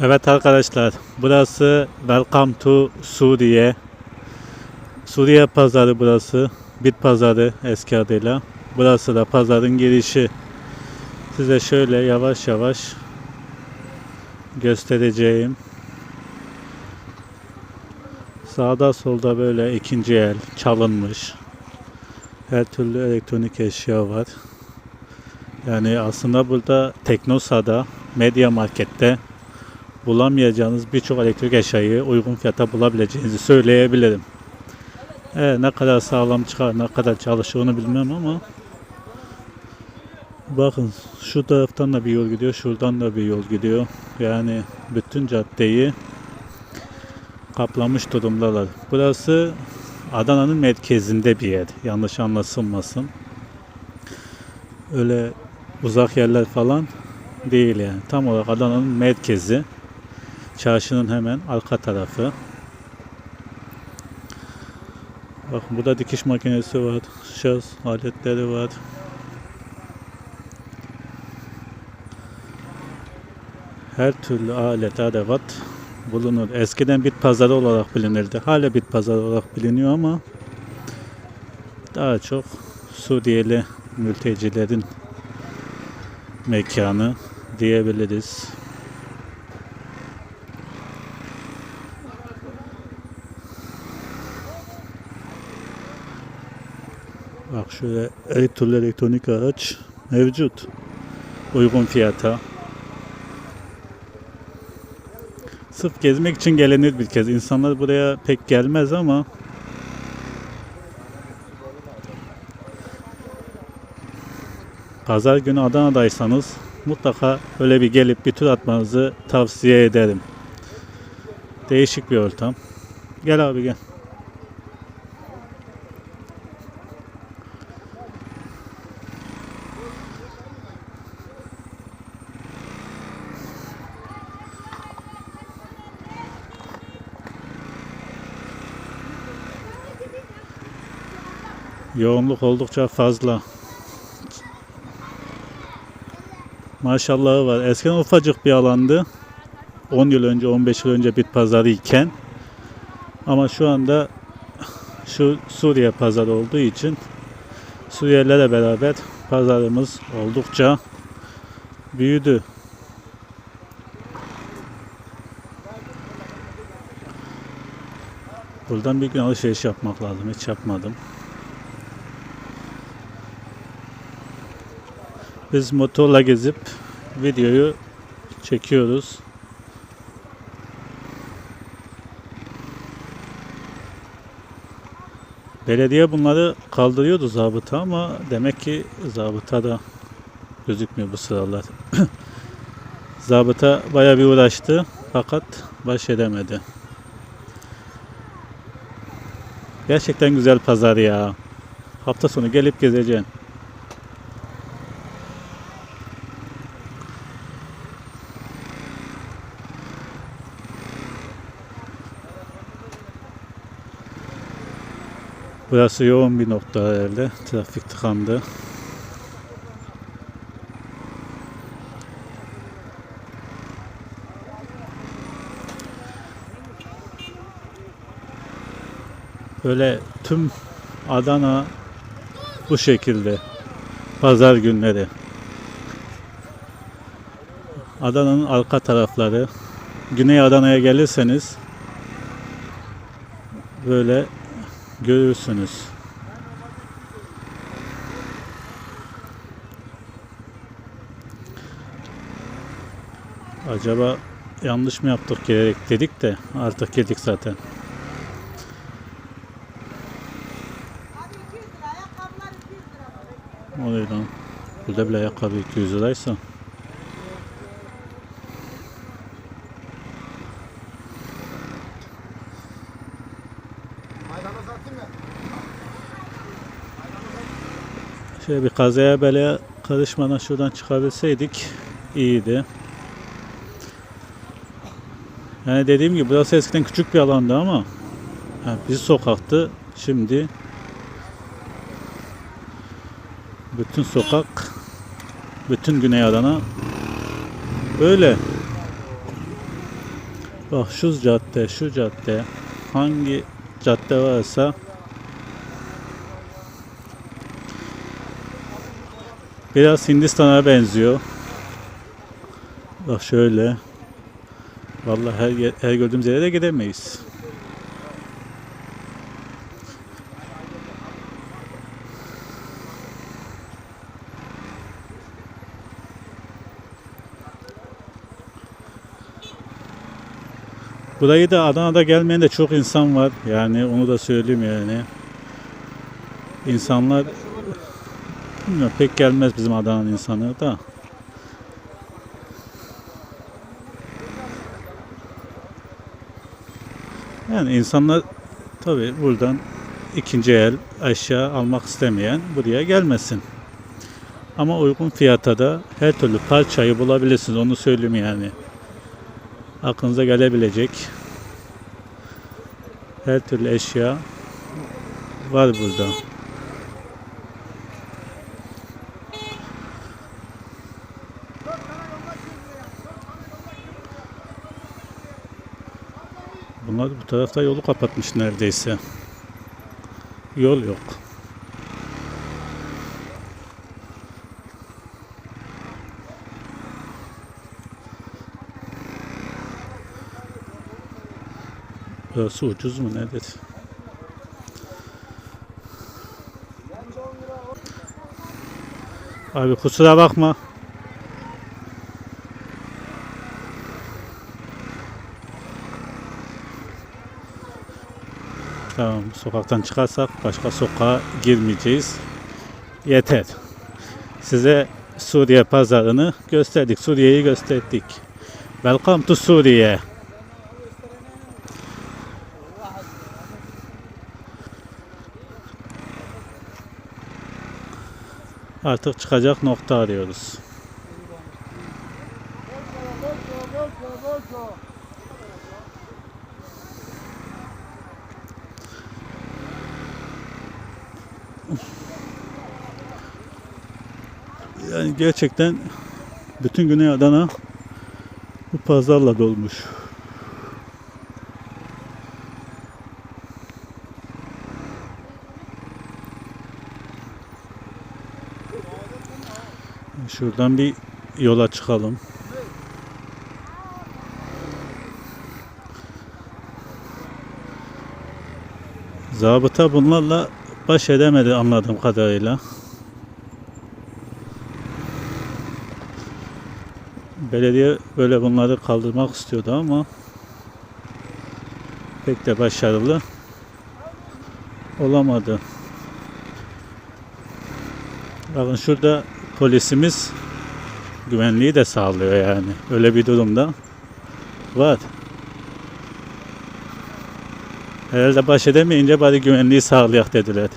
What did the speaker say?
Evet arkadaşlar, burası Welcome to Suriye. Suriye pazarı burası. Bit pazarı eski adıyla. Burası da pazarın girişi. Size şöyle yavaş yavaş göstereceğim. Sağda solda böyle ikinci el çalınmış. Her türlü elektronik eşya var. Yani aslında burada Teknosa'da, Media Market'te bulamayacağınız birçok elektrik eşyayı uygun fiyata bulabileceğinizi söyleyebilirim. Evet, ne kadar sağlam çıkar, ne kadar çalışır onu bilmem ama bakın şu taraftan da bir yol gidiyor, şuradan da bir yol gidiyor. Yani bütün caddeyi kaplamış durumdalar. Burası Adana'nın merkezinde bir yer. Yanlış anlaşılmasın. Öyle uzak yerler falan değil yani. Tam olarak Adana'nın merkezi. Çarşının hemen arka tarafı. Bakın burada dikiş makinesi var. Şarj aletleri var. Her türlü alet, adevat bulunur. Eskiden bit pazarı olarak bilinirdi. Hala bit pazarı olarak biliniyor ama daha çok Suriyeli mültecilerin mekanı diyebiliriz. Bak şöyle her türlü elektronik araç mevcut. Uygun fiyata. Sırf gezmek için gelinir bir kez. İnsanlar buraya pek gelmez ama Pazar günü Adana'daysanız mutlaka öyle bir gelip bir tur atmanızı tavsiye ederim. Değişik bir ortam. Gel abi gel. Yoğunluk oldukça fazla. Maşallahı var. Eskiden ufacık bir alandı. 10 yıl önce, 15 yıl önce bit pazarı iken. Ama şu anda şu Suriye pazarı olduğu için Suriyelilerle beraber pazarımız oldukça büyüdü. Buradan bir gün alışveriş yapmak lazım. Hiç yapmadım. Biz motorla gezip videoyu çekiyoruz. Belediye bunları kaldırıyordu zabıta ama demek ki zabıta da gözükmüyor bu sıralar. zabıta baya bir uğraştı fakat baş edemedi. Gerçekten güzel pazar ya. Hafta sonu gelip gezeceksin. Burası yoğun bir nokta herhalde. Trafik tıkandı. Böyle tüm Adana bu şekilde. Pazar günleri. Adana'nın arka tarafları. Güney Adana'ya gelirseniz böyle görürsünüz. Acaba yanlış mı yaptık gerek dedik de artık girdik zaten. Abi 200 lira, ayakkabılar 200 lira. O ne lan? Burada bile ayakkabı 200 liraysa. Şöyle bir kazaya belaya karışmadan şuradan çıkabilseydik iyiydi. Yani dediğim gibi burası eskiden küçük bir alandı ama ha, bir sokaktı. Şimdi bütün sokak bütün Güney Adana böyle. Bak şu cadde, şu cadde, hangi cadde varsa biraz Hindistan'a benziyor. Bak şöyle. Vallahi her, yer- her gördüğümüz yere de gidemeyiz. Burayı da Adana'da gelmeyen de çok insan var. Yani onu da söyleyeyim yani. İnsanlar bilmiyorum, pek gelmez bizim Adana'nın insanı da. Yani insanlar tabi buradan ikinci el eşya almak istemeyen buraya gelmesin. Ama uygun fiyata da her türlü parçayı bulabilirsiniz. Onu söyleyeyim yani aklınıza gelebilecek her türlü eşya var burada. Bunlar bu tarafta yolu kapatmış neredeyse. Yol yok. Burası ucuz mu nedir? Abi kusura bakma. Tamam sokaktan çıkarsak başka sokağa girmeyeceğiz. Yeter. Size Suriye pazarını gösterdik. Suriye'yi gösterdik. Welcome to Suriye. Artık çıkacak nokta arıyoruz. Yani gerçekten bütün Güney Adana bu pazarla dolmuş. Şuradan bir yola çıkalım. Zabıta bunlarla baş edemedi anladığım kadarıyla. Belediye böyle bunları kaldırmak istiyordu ama pek de başarılı olamadı. Bakın şurada polisimiz güvenliği de sağlıyor yani. Öyle bir durumda var. Herhalde baş edemeyince bari güvenliği sağlayak dediler.